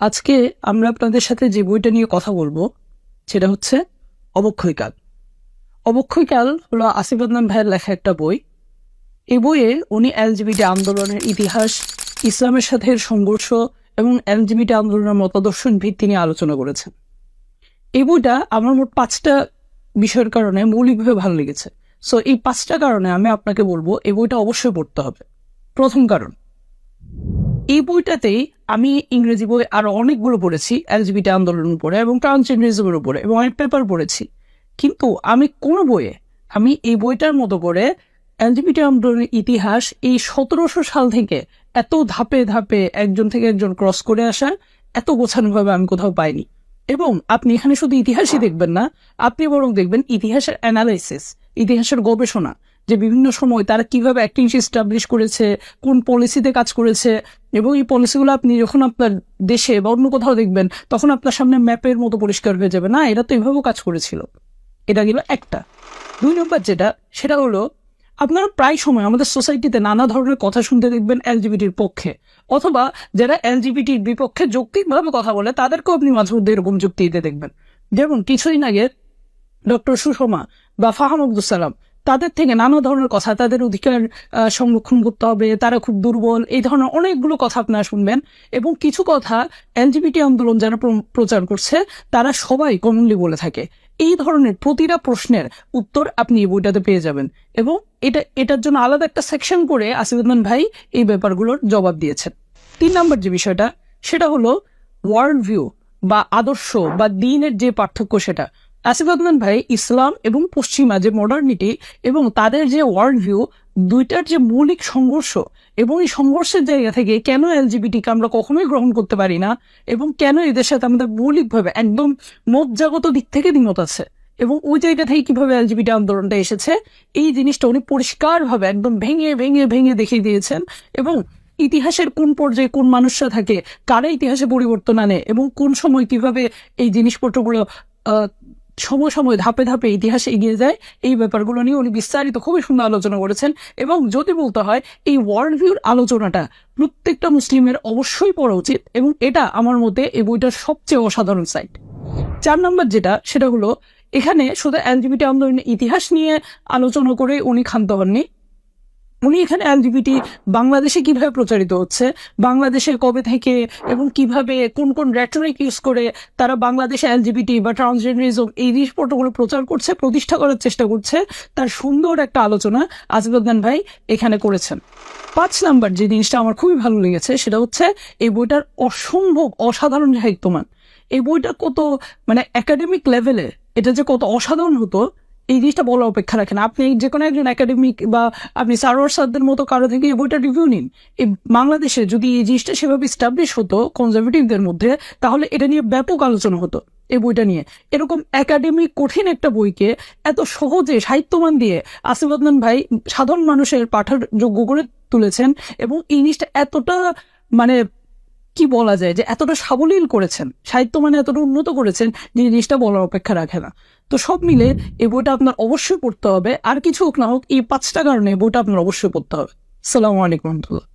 আজকে আমরা আপনাদের সাথে যে বইটা নিয়ে কথা বলব, সেটা হচ্ছে অবক্ষয়কাল। অবক্ষয়কাল হলো আসিফ আদনান ভাইয়ের লেখা একটা বই। এই বইয়ে উনি এলজিবিটি আন্দোলনের ইতিহাস, ইসলামের সাথে সংঘর্ষ এবং এলজিবিটি আন্দোলনের মতাদর্শন ভিত্তি নিয়ে আলোচনা করেছেন। এই বইটা আমার মোট পাঁচটা বিষয়ের কারণে মৌলিকভাবে ভালো লেগেছে। সো এই পাঁচটা কারণে আমি আপনাকে বলব, এই বইটা অবশ্যই পড়তে হবে। প্রথম কারণ এই বইটাতেই আমি ইংরেজি বই আরও অনেকগুলো পড়েছি, এলজিবিটি আন্দোলন উপরে এবং ট্রান্সজেন্ডারিজমের উপরে এবং অনেক পেপার পড়েছি। কিন্তু আমি কোন বইয়ে আমি এই বইটার মতো করে এলজিবিটি আন্দোলনের ইতিহাস এই সতেরোশো সাল থেকে এত ধাপে ধাপে একজন থেকে একজন ক্রস করে আসা, এত গোছানোভাবে আমি কোথাও পাইনি। এবং আপনি এখানে শুধু ইতিহাসই দেখবেন না, আপনি বরং দেখবেন ইতিহাসের অ্যানালাইসিস, ইতিহাসের গবেষণা। যে বিভিন্ন সময় তারা কীভাবে অ্যাক্টিং স্টাবলিশ করেছে, কোন পলিসিতে কাজ করেছে, এবং এই পলিসিগুলো আপনি যখন আপনার দেশে বা অন্য কোথাও দেখবেন, তখন আপনার সামনে ম্যাপের মতো পরিষ্কার হয়ে যাবে। না, এরা তো এভাবেও কাজ করেছিল। এটা গেল একটা। দুই নম্বর যেটা, সেটা হলো, আপনারা প্রায় সময় আমাদের সোসাইটিতে নানা ধরনের কথা শুনতে দেখবেন এলজিবিটির পক্ষে। অথবা যারা এলজিবিটির বিপক্ষে যৌক্তিকভাবে কথা বলে, তাদেরকেও আপনি মাঝে মধ্যে এরকম যুক্তি দিতে দেখবেন। যেমন কিছুদিন আগে ডক্টর সুষমা বা ফাহাম আব্দুল সালাম তাদের থেকে নানা ধরনের কথা, তাদের অধিকার সংরক্ষণ করতে হবে, তারা খুব দুর্বল, এই ধরনের অনেকগুলো কথা আপনারা শুনবেন। এবং কিছু কথা এলজিবিটি আন্দোলন যারা প্র- প্রচার করছে, তারা সবাই কমনলি বলে থাকে। এই ধরনের প্রতিটা প্রশ্নের উত্তর আপনি এই বইটাতে পেয়ে যাবেন। এবং এটা, এটার জন্য আলাদা একটা সেকশন করে আসিফুদ্দান ভাই এই ব্যাপারগুলোর জবাব দিয়েছেন। তিন নম্বর যে বিষয়টা, সেটা হলো ওয়ার্ল্ড ভিউ বা আদর্শ বা দিনের যে পার্থক্য সেটা। আসিফ আদনান ভাই, ইসলাম এবং পশ্চিমা যে মডার্নিটি এবং তাদের যে ওয়ার্ল্ড ভিউ দুইটার যে মৌলিক সংঘর্ষ এবং এই সংঘর্ষের জায়গা থেকে কেন এলজিবিটিকে আমরা কখনোই গ্রহণ করতে পারি না এবং কেন এদের সাথে আমাদের মৌলিকভাবে একদম মজ্জাগত দিক থেকে দ্বিমত আছে এবং ওই জায়গা থেকে কীভাবে এলজিবিটি আন্দোলনটা এসেছে, এই জিনিসটা উনি পরিষ্কারভাবে একদম ভেঙে ভেঙে ভেঙে দেখিয়ে দিয়েছেন এবং ইতিহাসের কোন পর্যায়ে কোন মানুষরা থাকে, কারা ইতিহাসে পরিবর্তন আনে এবং কোন সময় কীভাবে এই জিনিসপত্রগুলো সময় ধাপে ধাপে ইতিহাসে এগিয়ে যায়। এই ব্যাপারগুলো নিয়ে উনি বিস্তারিত খুবই সুন্দর আলোচনা করেছেন এবং যদি বলতে হয়, এই ওয়ার্ল্ড ভিউর আলোচনাটা প্রত্যেকটা মুসলিমের অবশ্যই পড়া উচিত এবং এটা আমার মতে এই বইটার সবচেয়ে অসাধারণ সাইট চার নম্বর যেটা, সেটা হলো, এখানে শুধু এলজিবিটি আন্দোলনের ইতিহাস নিয়ে আলোচনা করে উনি ক্ষান্ত হননি উনি এখানে এলজিবিটি বাংলাদেশে কীভাবে প্রচারিত হচ্ছে? বাংলাদেশে কবে থেকে এবং কীভাবে কোন কোন রেটরিক ইউজ করে তারা বাংলাদেশে এলজিবিটি বা ট্রান্সজেন্ডারিজম এই জিনিসপত্রগুলো প্রচার করছে, প্রতিষ্ঠা করার চেষ্টা করছে? তার সুন্দর একটা আলোচনা আজিবুদ্দান ভাই এখানে করেছেন। পাঁচ নাম্বার যে জিনিসটা আমার খুবই ভালো লেগেছে সেটা হচ্ছে এই বইটার অসম্ভব অসাধারণ সাহিত্যমান। এই বইটা কত মানে একাডেমিক লেভেলে এটা যে কত অসাধারণ হতো এই জিনিসটা বলার অপেক্ষা রাখেন। আপনি যে কোনো একজন একাডেমিক বা আপনি সারোয়ার সাদদের মতো কারও থেকে এই বইটা রিভিউ নিন। এই বাংলাদেশে যদি এই জিনিসটা সেভাবে স্টাবলিশ হতো কনজারভেটিভদের মধ্যে, তাহলে এটা নিয়ে ব্যাপক আলোচনা হতো এই বইটা নিয়ে। এরকম একাডেমিক কঠিন একটা বইকে এত সহজে সাহিত্যমান দিয়ে আসিফ ভাই সাধারণ মানুষের পাঠার যোগ্য করে তুলেছেন এবং এই জিনিসটা এতটা মানে কি বলা যায় যে এতটা সাবলীল করেছেন, সাহিত্য মানে এতটা উন্নত করেছেন যে জিনিসটা বলার অপেক্ষা রাখে না। তো সব মিলে এই বইটা আপনার অবশ্যই পড়তে হবে। আর কিছু হোক না হোক, এই পাঁচটা কারণে বইটা আপনার অবশ্যই পড়তে হবে। সালামু আলাইকুম রহমতুল্লাহ।